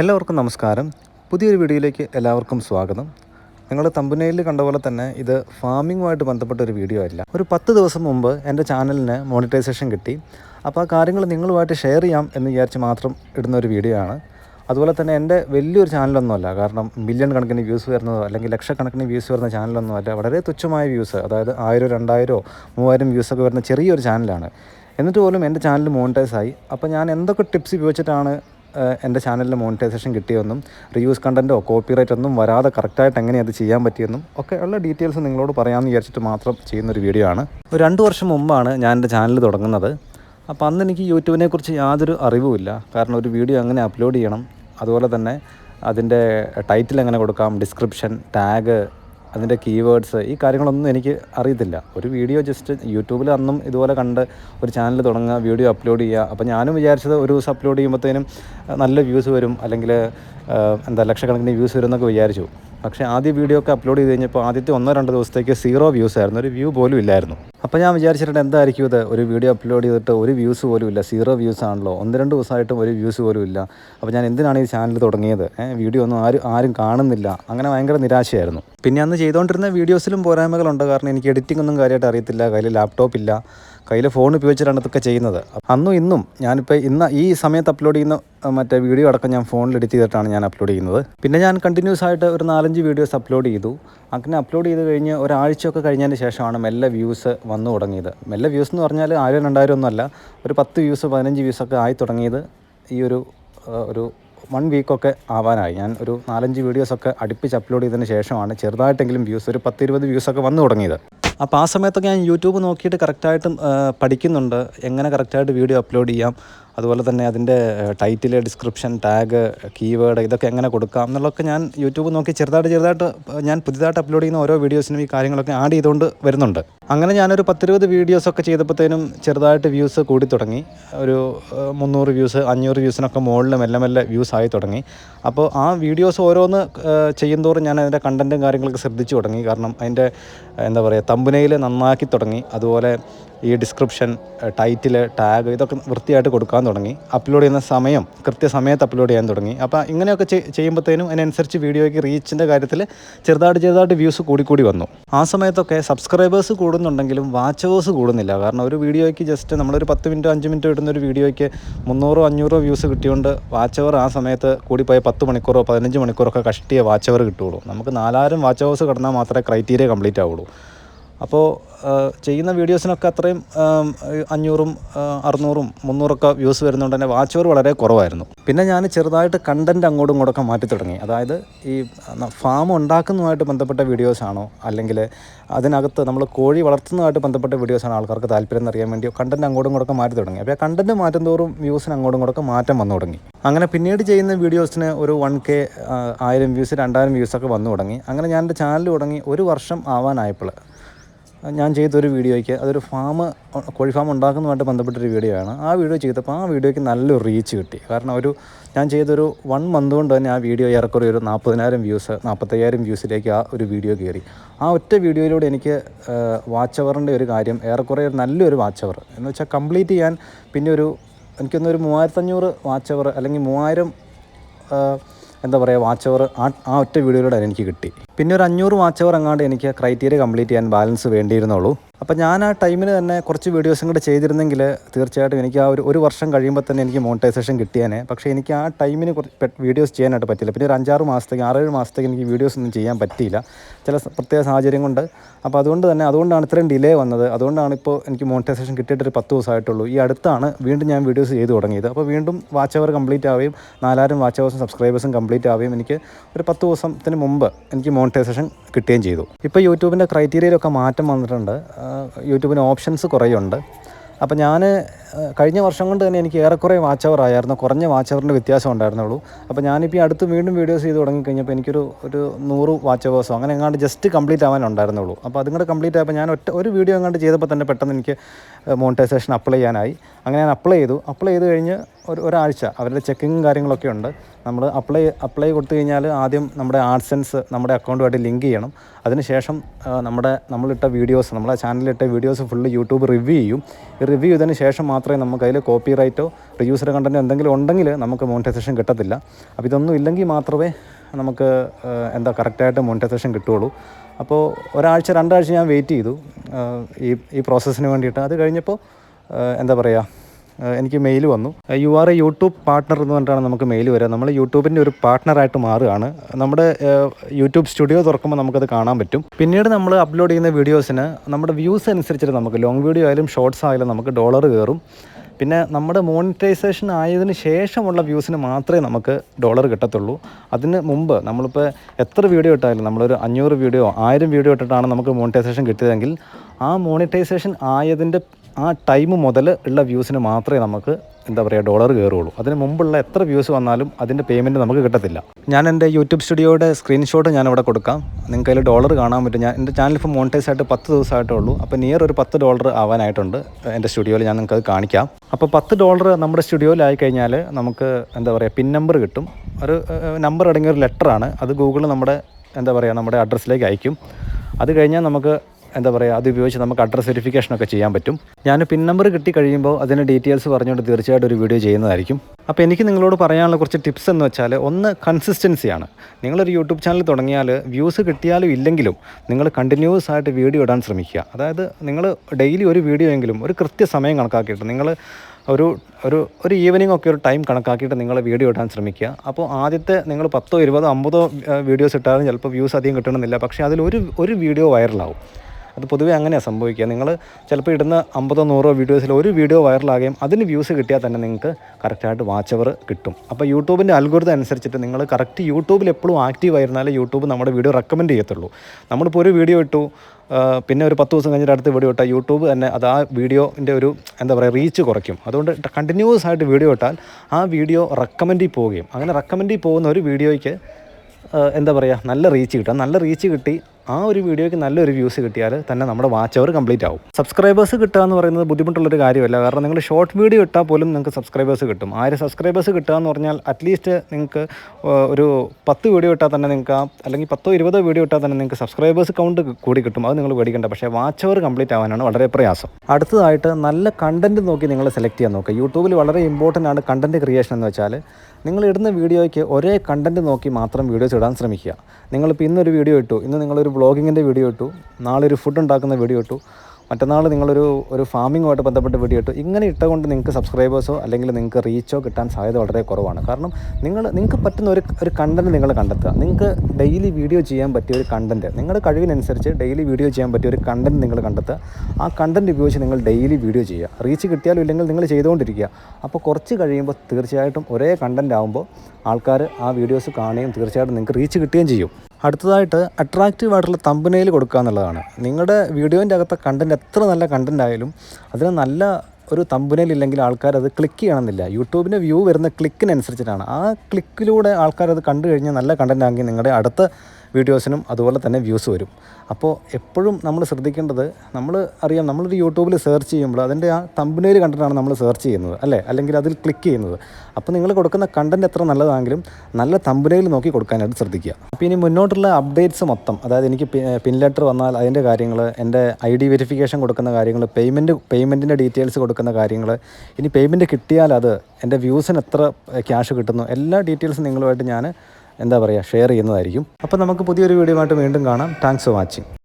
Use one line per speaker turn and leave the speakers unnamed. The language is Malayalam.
എല്ലാവർക്കും നമസ്കാരം. പുതിയൊരു വീഡിയോയിലേക്ക് എല്ലാവർക്കും സ്വാഗതം. നിങ്ങൾ തമ്പനയിൽ കണ്ട പോലെ തന്നെ ഇത് ഫാമിങ്ങുമായിട്ട് ബന്ധപ്പെട്ട ഒരു വീഡിയോ അല്ല. ഒരു പത്ത് ദിവസം മുമ്പ് എന്റെ ചാനലിന് മോണിറ്റൈസേഷൻ കിട്ടി. അപ്പോൾ ആ കാര്യങ്ങൾ നിങ്ങളുമായിട്ട് ഷെയർ ചെയ്യാം എന്ന് വിചാരിച്ച് മാത്രം ഇടുന്ന ഒരു വീഡിയോ ആണ്. അതുപോലെ തന്നെ എന്റെ വലിയൊരു ചാനലൊന്നുമല്ല കാരണം മില്യൺ കണക്കിന് വ്യൂസ് വരുന്നതോ അല്ലെങ്കിൽ ലക്ഷക്കണക്കിന് വ്യൂസ് വരുന്ന ചാനലൊന്നുമല്ല വളരെ തുച്ഛമായ വ്യൂസ് അതായത് ആയിരം രണ്ടായിരമോ മൂവായിരം വ്യൂസൊക്കെ വരുന്ന ചെറിയൊരു ചാനലാണ്. എന്നിട്ട് പോലും എന്റെ ചാനൽ മോണിറ്റൈസ് ആയി. അപ്പോൾ ഞാൻ എന്തൊക്കെ ടിപ്സ് ഉപയോഗിച്ചിട്ടാണ് എന്റെ ചാനലിൽ മോണിറ്റൈസേഷൻ കിട്ടിയെന്നും റിയൂസ് കണ്ടന്റോ കോപ്പിറൈറ്റ് ഒന്നും വരാതെ കറക്റ്റായിട്ട് എങ്ങനെ അത് ചെയ്യാൻ പറ്റിയെന്നും ഒക്കെ ഉള്ള ഡീറ്റെയിൽസ് നിങ്ങളോട് പറയാമെന്ന് വിചാരിച്ചിട്ട് മാത്രം ചെയ്യുന്നൊരു വീഡിയോ ആണ്. ഒരു രണ്ട് വർഷം മുമ്പാണ് ഞാൻ എന്റെ ചാനൽ തുടങ്ങുന്നത്. അപ്പോൾ അന്ന് എനിക്ക് യൂട്യൂബിനെക്കുറിച്ച് യാതൊരു അറിവുമില്ല. കാരണം ഒരു വീഡിയോ എങ്ങനെ അപ്ലോഡ് ചെയ്യണം അതുപോലെ തന്നെ അതിന്റെ ടൈറ്റിൽ എങ്ങനെ കൊടുക്കാം ഡിസ്ക്രിപ്ഷൻ ടാഗ് അതിന്റെ കീവേഡ്സ് ഈ കാര്യങ്ങളൊന്നും എനിക്ക് അറിയത്തില്ല. ഒരു വീഡിയോ ജസ്റ്റ് യൂട്യൂബിൽ അന്നും ഇതുപോലെ കണ്ട് ഒരു ചാനൽ തുടങ്ങുക വീഡിയോ അപ്ലോഡ് ചെയ്യുക. അപ്പോൾ ഞാനും വിചാരിച്ചത് ഒരു ദിവസം അപ്ലോഡ് ചെയ്യുമ്പോഴത്തേനും നല്ല വ്യൂസ് വരും. അല്ലെങ്കിൽ എന്താ ലക്ഷക്കണക്കിന് വ്യൂസ് വരും എന്നൊക്കെ വിചാരിച്ചു. പക്ഷേ ആദ്യ വീഡിയോ ഒക്കെ അപ്ലോഡ് ചെയ്ത് കഴിഞ്ഞപ്പോൾ ആദ്യത്തെ ഒന്നോ രണ്ടോ ദിവസത്തേക്ക് സീറോ വ്യൂസ് ആയിരുന്നു. ഒരു വ്യൂ പോലും ഇല്ലായിരുന്നു. അപ്പോൾ ഞാൻ വിചാരിച്ചിട്ടുണ്ട് എന്തായിരിക്കും ഇത്? ഒരു വീഡിയോ അപ്ലോഡ് ചെയ്തിട്ട് ഒരു വ്യൂസ് പോലും ഇല്ല. സീറോ വ്യൂസ് ആണല്ലോ. ഒന്ന് രണ്ട് ദിവസമായിട്ടും ഒരു വ്യൂസ് പോലും ഇല്ല. അപ്പോൾ ഞാൻ എന്തിനാണ് ഈ ചാനൽ തുടങ്ങിയത്? വീഡിയോ ഒന്നും ആരും ആരും കാണുന്നില്ല. അങ്ങനെ ഭയങ്കര നിരാശയായിരുന്നു. പിന്നെ അന്ന് ചെയ്തുകൊണ്ടിരുന്ന വീഡിയോസിലും പോരായ്മകളുണ്ട്. കാരണം എനിക്ക് എഡിറ്റിംഗ് ഒന്നും കാര്യമായിട്ട് അറിയത്തില്ല. കയ്യിൽ ലാപ്ടോപ്പ് ഇല്ല. കയ്യിൽ ഫോൺ ഉപയോഗിച്ചിട്ടാണ് ഇതൊക്കെ ചെയ്യുന്നത്. അന്നും ഇന്നും ഞാനിപ്പോൾ ഇന്ന് ഈ സമയത്ത് അപ്ലോഡ് ചെയ്യുന്ന മറ്റേ വീഡിയോ അടക്കം ഞാൻ ഫോണിൽ എഡിറ്റ് ചെയ്തിട്ടാണ് ഞാൻ അപ്ലോഡ് ചെയ്യുന്നത്. പിന്നെ ഞാൻ കണ്ടിന്യൂസ് ആയിട്ട് ഒരു നാലഞ്ച് വീഡിയോസ് അപ്ലോഡ് ചെയ്തു. അങ്ങനെ അപ്ലോഡ് ചെയ്ത് കഴിഞ്ഞ് ഒരാഴ്ചയൊക്കെ കഴിഞ്ഞതിന് ശേഷമാണ് മെല്ലെ വ്യൂസ് വന്നു തുടങ്ങിയത്. മെല്ലെ വ്യൂസ് എന്ന് പറഞ്ഞാൽ ആയിരം രണ്ടായിരം ഒന്നുമല്ല ഒരു പത്ത് വ്യൂസ് പതിനഞ്ച് വ്യൂസൊക്കെ ആയി തുടങ്ങിയത് ഈ ഒരു ഒരു വൺ വീക്കൊക്കെ ആവാനായി. ഞാൻ ഒരു നാലഞ്ച് വീഡിയോസൊക്കെ അടുപ്പിച്ച് അപ്ലോഡ് ചെയ്തതിന് ശേഷമാണ് ചെറുതായിട്ടെങ്കിലും വ്യൂസ് ഒരു പത്തിരുപത് വ്യൂസൊക്കെ വന്നു തുടങ്ങിയത്. അപ്പോൾ ആ സമയത്തൊക്കെ ഞാൻ യൂട്യൂബ് നോക്കിയിട്ട് കറക്റ്റായിട്ടും പഠിക്കുന്നുണ്ട്. എങ്ങനെ കറക്റ്റായിട്ട് വീഡിയോ അപ്ലോഡ് ചെയ്യാം അതുപോലെ തന്നെ അതിന്റെ ടൈറ്റിൽ ഡിസ്ക്രിപ്ഷൻ ടാഗ് കീവേഡ് ഇതൊക്കെ എങ്ങനെ കൊടുക്കാം എന്നുള്ളതൊക്കെ ഞാൻ യൂട്യൂബ് നോക്കി ചെറുതായിട്ട് ചെറുതായിട്ട് ഞാൻ പുതിയതായിട്ട് അപ്ലോഡ് ചെയ്യുന്ന ഓരോ വീഡിയോസിനും ഈ കാര്യങ്ങളൊക്കെ ആഡ് ചെയ്തുകൊണ്ട് വരുന്നുണ്ട്. അങ്ങനെ ഞാനൊരു പത്തിരുപത് വീഡിയോസൊക്കെ ചെയ്തപ്പോഴത്തേനും ചെറുതായിട്ട് വ്യൂസ് കൂടി തുടങ്ങി. ഒരു മുന്നൂറ് വ്യൂസ് അഞ്ഞൂറ് വ്യൂസിനൊക്കെ മുകളിൽ മെല്ലെ മെല്ലെ വ്യൂസ് ആയി തുടങ്ങി. അപ്പോൾ ആ വീഡിയോസ് ഓരോന്ന് ചെയ്യുന്നതോറും ഞാൻ അതിന്റെ കണ്ടന്റും കാര്യങ്ങളൊക്കെ ശ്രദ്ധിച്ചു തുടങ്ങി. കാരണം അതിന്റെ എന്താ പറയുക തമ്പുനയിൽ നന്നാക്കി തുടങ്ങി. അതുപോലെ ഈ ഡിസ്ക്രിപ്ഷൻ ടൈറ്റിൽ ടാഗ് ഇതൊക്കെ വൃത്തിയായിട്ട് കൊടുക്കാൻ തുടങ്ങി. അപ്ലോഡ് ചെയ്യുന്ന സമയം കൃത്യസമയത്ത് അപ്ലോഡ് ചെയ്യാൻ തുടങ്ങി. അപ്പോൾ ഇങ്ങനെയൊക്കെ ചെയ്- ചെയ്യുമ്പോഴത്തേനും അതിനനുസരിച്ച് വീഡിയോയ്ക്ക് റീച്ചിന്റെ കാര്യത്തിൽ ചെറുതായിട്ട് ചെറുതായിട്ട് വ്യൂസ് കൂടിക്കൂടി വന്നു. ആ സമയത്തൊക്കെ സബ്സ്ക്രൈബേഴ്സ് കൂടുന്നുണ്ടെങ്കിലും വാച്ചവേഴ്സ് കൂടുന്നില്ല. കാരണം ഒരു വീഡിയോയ്ക്ക് ജസ്റ്റ് നമ്മളൊരു പത്ത് മിനിറ്റോ അഞ്ച് മിനിറ്റോ ഇടുന്ന ഒരു വീഡിയോയ്ക്ക് മുന്നൂറോ അഞ്ഞൂറോ വ്യൂസ് കിട്ടിയോണ്ട് വാച്ചവർ ആ സമയത്ത് കൂടിപ്പോയ പത്ത് മണിക്കൂറോ പതിനഞ്ച് മണിക്കൂറോ ഒക്കെ കഷ്ടിയ വാച്ചവർ കിട്ടുകയുള്ളൂ നമുക്ക് നാലായിരം വാച്ചവേഴ്സ് കിടന്നാൽ മാത്രമേ ക്രൈറ്റീരിയ കംപ്ലീറ്റ് ആവുള്ളൂ. അപ്പോൾ ചെയ്യുന്ന വീഡിയോസിനൊക്കെ അത്രയും അഞ്ഞൂറും അറുന്നൂറും മുന്നൂറൊക്കെ വ്യൂസ് വരുന്നതുകൊണ്ട് തന്നെ വാച്ച് വളരെ കുറവായിരുന്നു. പിന്നെ ഞാൻ ചെറുതായിട്ട് കണ്ടന്റ് അങ്ങോട്ടും ഇങ്ങോട്ടൊക്കെ മാറ്റി തുടങ്ങി. അതായത് ഈ ഫാം ഉണ്ടാക്കുന്നതുമായിട്ട് ബന്ധപ്പെട്ട വീഡിയോസാണോ അല്ലെങ്കിൽ അതിനകത്ത് നമ്മൾ കോഴി വളർത്തുന്നതുമായിട്ട് ബന്ധപ്പെട്ട വീഡിയോസാണ് ആൾക്കാർക്ക് താല്പര്യം എന്നറിയാൻ വേണ്ടി കണ്ടന്റ് അങ്ങോട്ടും ഇങ്ങോട്ടൊക്കെ മാറ്റി തുടങ്ങി. അപ്പോൾ ആ കണ്ടന്റ് മാറ്റും തോറും വ്യൂസിന് അങ്ങോട്ടും ഇങ്ങോട്ടൊക്കെ മാറ്റം വന്നു തുടങ്ങി. അങ്ങനെ പിന്നീട് ചെയ്യുന്ന വീഡിയോസിന് ഒരു വൺ കെ ആയിരം വ്യൂസ് രണ്ടായിരം വ്യൂസൊക്കെ വന്നു തുടങ്ങി. അങ്ങനെ ഞാൻ എന്റെ ചാനൽ തുടങ്ങി ഒരു വർഷം ആവാനായപ്പോൾ ഞാൻ ചെയ്തൊരു വീഡിയോയ്ക്ക് അതൊരു ഫാം കോഴി ഫാം ഉണ്ടാക്കുന്നതുമായിട്ട് ബന്ധപ്പെട്ടൊരു വീഡിയോ ആണ് ആ വീഡിയോ ചെയ്തപ്പോൾ ആ വീഡിയോയ്ക്ക് നല്ലൊരു റീച്ച് കിട്ടി. കാരണം ഒരു ഞാൻ ചെയ്തൊരു വൺ മന്ത് കൊണ്ട് തന്നെ ആ വീഡിയോ ഏറെക്കുറെ ഒരു നാൽപ്പതിനായിരം വ്യൂസ് നാൽപ്പത്തയ്യായിരം വ്യൂസിലേക്ക് ആ ഒരു വീഡിയോ കയറി. ആ ഒറ്റ വീഡിയോയിലൂടെ എനിക്ക് വാച്ച് അവറിന്റെ ഒരു കാര്യം ഏറെക്കുറെ ഒരു നല്ലൊരു വാച്ച് അവർ എന്ന് വെച്ചാൽ കംപ്ലീറ്റ് ചെയ്യാൻ പിന്നെ ഒരു എനിക്കൊന്നൊരു മൂവായിരത്തഞ്ഞൂറ് വാച്ച് അവർ അല്ലെങ്കിൽ മൂവായിരം എന്താ പറയുക വാച്ച് അവർ ആ ആ ഒറ്റ വീഡിയോയിലൂടെ എനിക്ക് കിട്ടി. പിന്നെ ഒരു അഞ്ഞൂറ് വാച്ച് അവർ എങ്ങാണ്ട് എനിക്ക് ക്രൈറ്റീരിയ കംപ്ലീറ്റ് ചെയ്യാൻ ബാലൻസ് വേണ്ടിയിരുന്നുള്ളൂ. അപ്പോൾ ഞാൻ ആ ടൈമിന് തന്നെ കുറച്ച് വീഡിയോസും കൂടെ ചെയ്തിരുന്നെങ്കിൽ തീർച്ചയായിട്ടും എനിക്ക് ആ ഒരു ഒരു വർഷം കഴിയുമ്പോൾ തന്നെ എനിക്ക് മോണിറ്റൈസേഷൻ കിട്ടിയേനെ. പക്ഷേ എനിക്ക് ആ ടൈമിന് കുറച്ച് വീഡിയോസ് ചെയ്യാനായിട്ട് പറ്റില്ല പിന്നെ ഒരു അഞ്ചാറ് മാസത്തേക്ക് ആറേഴ് മാസത്തേക്ക് എനിക്ക് വീഡിയോസ് ഒന്നും ചെയ്യാൻ പറ്റിയില്ല. ചില പ്രത്യേക സാഹചര്യം കൊണ്ട്. അപ്പോൾ അതുകൊണ്ട് തന്നെ അതുകൊണ്ടാണ് ഇത്രയും ഡിലേ വന്നത്. അതുകൊണ്ടാണ് ഇപ്പോൾ എനിക്ക് മോണിറ്റൈസേഷൻ കിട്ടിയിട്ട് ഒരു പത്ത് ദിവസമായിട്ടുള്ളൂ. ഈ അടുത്താണ് വീണ്ടും ഞാൻ വീഡിയോസ് ചെയ്തു തുടങ്ങിയത്. അപ്പോൾ വീണ്ടും വാച്ച് അവർ കംപ്ലീറ്റ് ആവുകയും നാലായിരം വാച്ച് അവേഴ്സും സബ്സ്ക്രൈബേഴ്സും കംപ്ലീറ്റ് ആവുകയും എനിക്ക് ഒരു പത്ത് ദിവസത്തിന് മുമ്പ് എനിക്ക് മോണിറ്റൈസേഷൻ കിട്ടുകയും ചെയ്തു. ഇപ്പോൾ യൂട്യൂബിന്റെ ക്രൈറ്റീരിയയിലൊക്കെ മാറ്റം വന്നിട്ടുണ്ട്. യൂട്യൂബിന് ഓപ്ഷൻസ് കുറേയുണ്ട്. അപ്പോൾ ഞാൻ കഴിഞ്ഞ വർഷം കൊണ്ട് തന്നെ എനിക്ക് ഏറെക്കുറെ വാച്ച് അവർ ആയിരുന്നു. കുറഞ്ഞ വാച്ച് അവറിന്റെ വ്യത്യാസം ഉണ്ടായിരുന്നുള്ളൂ. അപ്പോൾ ഞാനിപ്പോൾ അടുത്ത് വീണ്ടും വീഡിയോസ് ചെയ്ത് തുടങ്ങിക്കഴിഞ്ഞപ്പോൾ എനിക്കൊരു ഒരു നൂറ് വാച്ച് അവേഴ്സോ അങ്ങനെ എങ്ങാണ്ട് ജസ്റ്റ് കംപ്ലീറ്റ് ആവാനുണ്ടായിരുന്നുള്ളൂ അപ്പോൾ അതും കൂടെ കംപ്ലീറ്റ് ആയപ്പോൾ ഞാൻ ഒറ്റ ഒരു വീഡിയോ എങ്ങാണ്ട് ചെയ്തപ്പോൾ തന്നെ പെട്ടെന്ന് എനിക്ക് മോണിറ്റൈസേഷൻ അപ്ലൈ ചെയ്യാനായി. അങ്ങനെ ഞാൻ അപ്ലൈ ചെയ്തു. അപ്ലൈ ചെയ്ത് കഴിഞ്ഞ് ഒരു ഒരാഴ്ച അവരുടെ ചെക്കിങ്ങും കാര്യങ്ങളൊക്കെ ഉണ്ട്. നമ്മൾ അപ്ലൈ അപ്ലൈ കൊടുത്തു കഴിഞ്ഞാൽ ആദ്യം നമ്മുടെ ആഡ്സെൻസ് നമ്മുടെ അക്കൗണ്ടുമായിട്ട് ലിങ്ക് ചെയ്യണം. അതിനുശേഷം നമ്മുടെ നമ്മളിട്ട വീഡിയോസ് നമ്മളെ ചാനലിലിട്ട വീഡിയോസ് ഫുള്ള് യൂട്യൂബ് റിവ്യൂ ചെയ്യും. റിവ്യൂ ചെയ്തതിന് ശേഷം മാത്രമേ നമുക്ക് അതിൽ കോപ്പി റൈറ്റോ റിയൂസർ കണ്ടന്റോ എന്തെങ്കിലും ഉണ്ടെങ്കിൽ നമുക്ക് മോണിറ്റൈസേഷൻ കിട്ടത്തില്ല. അപ്പോൾ ഇതൊന്നും ഇല്ലെങ്കിൽ മാത്രമേ നമുക്ക് എന്താ കറക്റ്റായിട്ട് മോണിറ്റൈസേഷൻ കിട്ടുകയുള്ളൂ. അപ്പോൾ ഒരാഴ്ച രണ്ടാഴ്ച ഞാൻ വെയിറ്റ് ചെയ്തു ഈ ഈ പ്രോസസ്സിന് വേണ്ടിയിട്ട്. അത് കഴിഞ്ഞപ്പോൾ എന്താ പറയുക എനിക്ക് മെയിൽ വന്നു. You are a YouTube partner എന്ന് പറഞ്ഞിട്ടാണ് നമുക്ക് മെയിൽ വരിക നമ്മൾ യൂട്യൂബിന്റെ ഒരു പാർട്ട്ണറായിട്ട് മാറുകയാണ്. നമ്മുടെ യൂട്യൂബ് സ്റ്റുഡിയോ തുറക്കുമ്പോൾ നമുക്കത് കാണാൻ പറ്റും. പിന്നീട് നമ്മൾ അപ്ലോഡ് ചെയ്യുന്ന വീഡിയോസിന് നമ്മുടെ വ്യൂസ് അനുസരിച്ചിട്ട് നമുക്ക് ലോങ് വീഡിയോ ആയാലും ഷോർട്സ് ആയാലും നമുക്ക് ഡോളർ കയറും. പിന്നെ നമ്മുടെ മോണിറ്റൈസേഷൻ ആയതിന് ശേഷമുള്ള വ്യൂസിന് മാത്രമേ നമുക്ക് ഡോളർ കിട്ടത്തുള്ളൂ. അതിന് മുമ്പ് നമ്മളിപ്പോൾ എത്ര വീഡിയോ ഇട്ടാലും നമ്മളൊരു അഞ്ഞൂറ് വീഡിയോ ആയിരം വീഡിയോ ഇട്ടിട്ടാണ് നമുക്ക് മോണിറ്റൈസേഷൻ കിട്ടിയതെങ്കിൽ ആ മോണിറ്റൈസേഷൻ ആയതിന്റെ ആ ടൈം മുതൽ ഉള്ള വ്യൂസിന് മാത്രമേ നമുക്ക് എന്താ പറയുക ഡോളർ കയറുള്ളൂ അതിന് മുമ്പുള്ള എത്ര വ്യൂസ് വന്നാലും അതിന്റെ പേയ്മെന്റ് നമുക്ക് കിട്ടത്തില്ല. ഞാൻ എന്റെ യൂട്യൂബ് സ്റ്റുഡിയോയുടെ സ്ക്രീൻഷോട്ട് ഞാൻ ഇവിടെ കൊടുക്കാം. നിങ്ങൾക്ക് അതിൽ ഡോളർ കാണാൻ പറ്റും. ഞാൻ എന്റെ ചാനൽ ഇപ്പോൾ മോണിറ്റൈസ് ആയിട്ട് പത്ത് ദിവസമായിട്ടേ ഉള്ളൂ. അപ്പോൾ നിയർ ഒരു പത്ത് ഡോളർ ആവാനായിട്ടുണ്ട്. എന്റെ സ്റ്റുഡിയോയിൽ ഞാൻ നിങ്ങൾക്ക് അത് കാണിക്കാം. അപ്പോൾ പത്ത് ഡോളർ നമ്മുടെ സ്റ്റുഡിയോയിലായി കഴിഞ്ഞാൽ നമുക്ക് എന്താ പറയുക പിൻ നമ്പർ കിട്ടും. ഒരു നമ്പർ അടങ്ങിയ ഒരു ലെറ്ററാണ്. അത് ഗൂഗിൾ നമ്മുടെ എന്താ പറയുക നമ്മുടെ അഡ്രസ്സിലേക്ക് അയക്കും. അത് കഴിഞ്ഞാൽ നമുക്ക് എന്താ പറയുക അത് ഉപയോഗിച്ച് നമുക്ക് അഡ്രസ് വെരിഫിക്കേഷൻ ഒക്കെ ചെയ്യാൻ പറ്റും. ഞാൻ പിൻ നമ്പർ കിട്ടി കഴിയുമ്പോൾ അതിന്റെ ഡീറ്റെയിൽസ് പറഞ്ഞുകൊണ്ട് തീർച്ചയായിട്ടും ഒരു വീഡിയോ ചെയ്യുന്നതായിരിക്കും. അപ്പോൾ എനിക്ക് നിങ്ങളോട് പറയാനുള്ള കുറച്ച് ടിപ്സ് എന്ന് വെച്ചാൽ ഒന്ന് കൺസിസ്റ്റൻസിയാണ് നിങ്ങളൊരു യൂട്യൂബ് ചാനൽ തുടങ്ങിയാൽ വ്യൂസ് കിട്ടിയാലും ഇല്ലെങ്കിലും നിങ്ങൾ കണ്ടിന്യൂസ് ആയിട്ട് വീഡിയോ ഇടാൻ ശ്രമിക്കുക. അതായത് നിങ്ങൾ ഡെയിലി ഒരു വീഡിയോ എങ്കിലും ഒരു കൃത്യസമയം കണക്കാക്കിയിട്ട് നിങ്ങൾ ഒരു ഒരു ഒരു ഈവനിങ് ഒക്കെ ഒരു ടൈം കണക്കാക്കിയിട്ട് നിങ്ങൾ വീഡിയോ ഇടാൻ ശ്രമിക്കുക. അപ്പോൾ ആദ്യത്തെ നിങ്ങൾ പത്തോ ഇരുപതോ അമ്പതോ വീഡിയോസ് ഇട്ടാലും ചിലപ്പോൾ വ്യൂസ് അധികം കിട്ടണമെന്നില്ല. പക്ഷേ അതിലൊരു ഒരു വീഡിയോ വൈറലാവും അത് പൊതുവേ അങ്ങനെയാണ് സംഭവിക്കുക. നിങ്ങൾ ചിലപ്പോൾ ഇടുന്ന അമ്പതോ നൂറോ വീഡിയോസിൽ ഒരു വീഡിയോ വൈറലാകുകയും അതിന് വ്യൂസ് കിട്ടിയാൽ തന്നെ നിങ്ങൾക്ക് കറക്റ്റായിട്ട് വാച്ച് അവർ കിട്ടും. അപ്പോൾ യൂട്യൂബിന്റെ അൽഗോരിതം അനുസരിച്ചിട്ട് നിങ്ങൾ കറക്റ്റ് യൂട്യൂബിൽ എപ്പോഴും ആക്റ്റീവ് ആയിരുന്നാലേ യൂട്യൂബ് നമ്മുടെ വീഡിയോ റെക്കമെൻഡ് ചെയ്യത്തുള്ളൂ. നമ്മളിപ്പോൾ ഒരു വീഡിയോ ഇട്ടു പിന്നെ ഒരു പത്ത് ദിവസം കഴിഞ്ഞിട്ട് അടുത്ത വീഡിയോ ഇട്ടാൽ യൂട്യൂബ് തന്നെ അത് ആ വീഡിയോന്റെ ഒരു എന്താ പറയുക റീച്ച് കുറയ്ക്കും. അതുകൊണ്ട് കണ്ടിന്യൂസ് ആയിട്ട് വീഡിയോ ഇട്ടാൽ ആ വീഡിയോ റെക്കമെൻഡിൽ പോവുകയും അങ്ങനെ റെക്കമെൻഡിൽ പോകുന്ന ഒരു വീഡിയോയ്ക്ക് എന്താ പറയുക നല്ല റീച്ച് കിട്ടും. നല്ല റീച്ച് കിട്ടി ആ ഒരു വീഡിയോയ്ക്ക് നല്ലൊരു വ്യൂസ് കിട്ടിയാൽ തന്നെ നമ്മുടെ വാച്ച് അവർ കംപ്ലീറ്റ് ആവും. സബ്സ്ക്രൈബേഴ്സ് കിട്ടുക എന്ന് പറയുന്നത് ബുദ്ധിമുട്ടുള്ളൊരു കാര്യമല്ല. കാരണം നിങ്ങൾ ഷോർട്ട് വീഡിയോ ഇട്ടാൽ പോലും നിങ്ങൾക്ക് സബ്സ്ക്രൈബേഴ്സ് കിട്ടും. ആയിരം സബ്സ്ക്രൈബേഴ്സ് കിട്ടുക എന്ന് പറഞ്ഞാൽ അറ്റ്ലീസ്റ്റ് നിങ്ങൾക്ക് ഒരു പത്ത് വീഡിയോ ഇട്ടാൽ തന്നെ നിങ്ങൾക്ക് അല്ലെങ്കിൽ പത്തോ ഇരുപതോ വീഡിയോ ഇട്ടാൽ തന്നെ നിങ്ങൾക്ക് സബ്സ്ക്രൈബേഴ്സ് കൗണ്ട് കൂടി കിട്ടും. അത് നിങ്ങൾ പേടിക്കേണ്ട. പക്ഷേ വാച്ച് അവർ കംപ്ലീറ്റ് ആവാനാണ് വളരെ പ്രയാസം. അടുത്തതായിട്ട് നല്ല കണ്ടന്റ് നോക്കി നിങ്ങൾ സെലക്ട് ചെയ്യാൻ നോക്കുക. യൂട്യൂബിൽ വളരെ ഇമ്പോർട്ടന്റ് ആണ് കണ്ടന്റ് ക്രിയേഷൻ എന്ന് വെച്ചാൽ നിങ്ങൾ ഇടുന്ന വീഡിയോയ്ക്ക് ഒരേ കണ്ടന്റ് നോക്കി മാത്രം വീഡിയോസ് ഇടാൻ ശ്രമിക്കുക. നിങ്ങളിപ്പോൾ ഇന്നൊരു വീഡിയോ ഇട്ടു. ഇന്ന് നിങ്ങളൊരു വ്ളോഗിങ്ങിന്റെ വീഡിയോ ഇട്ടു നാളെ ഒരു ഫുഡ് ഉണ്ടാക്കുന്ന വീഡിയോ ഇട്ടു മറ്റന്നാൾ നിങ്ങളൊരു ഒരു ഫാമിങ്ങുമായിട്ട് ബന്ധപ്പെട്ട് വീഡിയോ ഇട്ടു. ഇങ്ങനെ ഇട്ടുകൊണ്ട് നിങ്ങൾക്ക് സബ്സ്ക്രൈബേഴ്സോ അല്ലെങ്കിൽ നിങ്ങൾക്ക് റീച്ചോ കിട്ടാൻ സാധ്യത വളരെ കുറവാണ്. കാരണം നിങ്ങൾ നിങ്ങൾക്ക് പറ്റുന്ന ഒരു ഒരു കണ്ടന്റ് നിങ്ങൾ കണ്ടെത്തുക. നിങ്ങൾക്ക് ഡെയിലി വീഡിയോ ചെയ്യാൻ പറ്റിയ ഒരു കണ്ടന്റ് നിങ്ങളുടെ കഴിവിനനുസരിച്ച് ഡെയിലി വീഡിയോ ചെയ്യാൻ പറ്റിയ ഒരു കണ്ടന്റ് നിങ്ങൾ കണ്ടെത്തുക. ആ കണ്ടന്റ് ഉപയോഗിച്ച് നിങ്ങൾ ഡെയിലി വീഡിയോ ചെയ്യുക. റീച്ച് കിട്ടിയാലും ഇല്ലെങ്കിൽ നിങ്ങൾ ചെയ്തുകൊണ്ടിരിക്കുക. അപ്പോൾ കുറച്ച് കഴിയുമ്പോൾ തീർച്ചയായിട്ടും ഒരേ കണ്ടന്റ് ആകുമ്പോൾ ആൾക്കാർ ആ വീഡിയോസ് കാണുകയും തീർച്ചയായിട്ടും നിങ്ങൾക്ക് റീച്ച് കിട്ടുകയും ചെയ്യും. അടുത്തതായിട്ട് അട്രാക്റ്റീവ് ആയിട്ടുള്ള തമ്പനയിൽ കൊടുക്കുക എന്നുള്ളതാണ്. നിങ്ങളുടെ വീഡിയോന്റെ അകത്തെ കണ്ടന്റ് എത്ര നല്ല കണ്ടന്റായാലും അതിന് നല്ല ഒരു തമ്പുനയിലില്ലെങ്കിൽ ആൾക്കാർ അത് ക്ലിക്ക് ചെയ്യണമെന്നില്ല. യൂട്യൂബിന്റെ വ്യൂ വരുന്ന ക്ലിക്കിനനുസരിച്ചിട്ടാണ് ആ ക്ലിക്കിലൂടെ ആൾക്കാരത് കണ്ടു കഴിഞ്ഞാൽ നല്ല കണ്ടന്റാണെങ്കിൽ നിങ്ങളുടെ അടുത്ത വീഡിയോസിനും അതുപോലെ തന്നെ വ്യൂസ് വരും. അപ്പോൾ എപ്പോഴും നമ്മൾ ശ്രദ്ധിക്കേണ്ടത് നമ്മൾ അറിയാം നമ്മളൊരു യൂട്യൂബിൽ സെർച്ച് ചെയ്യുമ്പോൾ അതിന്റെ ആ തമ്പനയിൽ കണ്ടിട്ടാണ് നമ്മൾ സെർച്ച് ചെയ്യുന്നത് അല്ലേ? അല്ലെങ്കിൽ അതിൽ ക്ലിക്ക് ചെയ്യുന്നത്. അപ്പോൾ നിങ്ങൾ കൊടുക്കുന്ന കണ്ടന്റ് എത്ര നല്ലതാണെങ്കിലും നല്ല തമ്പനയിൽ നോക്കി കൊടുക്കാനായിട്ട് ശ്രദ്ധിക്കുക. അപ്പോൾ ഇനി മുന്നോട്ടുള്ള അപ്ഡേറ്റ്സ് മൊത്തം അതായത് എനിക്ക് പിൻ ലെറ്റർ വന്നാൽ അതിന്റെ കാര്യങ്ങൾ എന്റെ ഐ ഡി വെരിഫിക്കേഷൻ കൊടുക്കുന്ന കാര്യങ്ങൾ പേയ്മെന്റ് പേയ്മെന്റിന്റെ ഡീറ്റെയിൽസ് കൊടുക്കുന്ന കാര്യങ്ങൾ ഇനി പേയ്മെന്റ് കിട്ടിയാൽ അത് എന്റെ വ്യൂസിന് എത്ര ക്യാഷ് കിട്ടുന്നു എല്ലാ ഡീറ്റെയിൽസും നിങ്ങളുമായിട്ട് ഞാൻ എന്താ പറയുക ഷെയർ ചെയ്യുന്നതായിരിക്കും. അപ്പോൾ നമുക്ക് പുതിയൊരു വീഡിയോ ആയിട്ട് വീണ്ടും കാണാം. Thanks for watching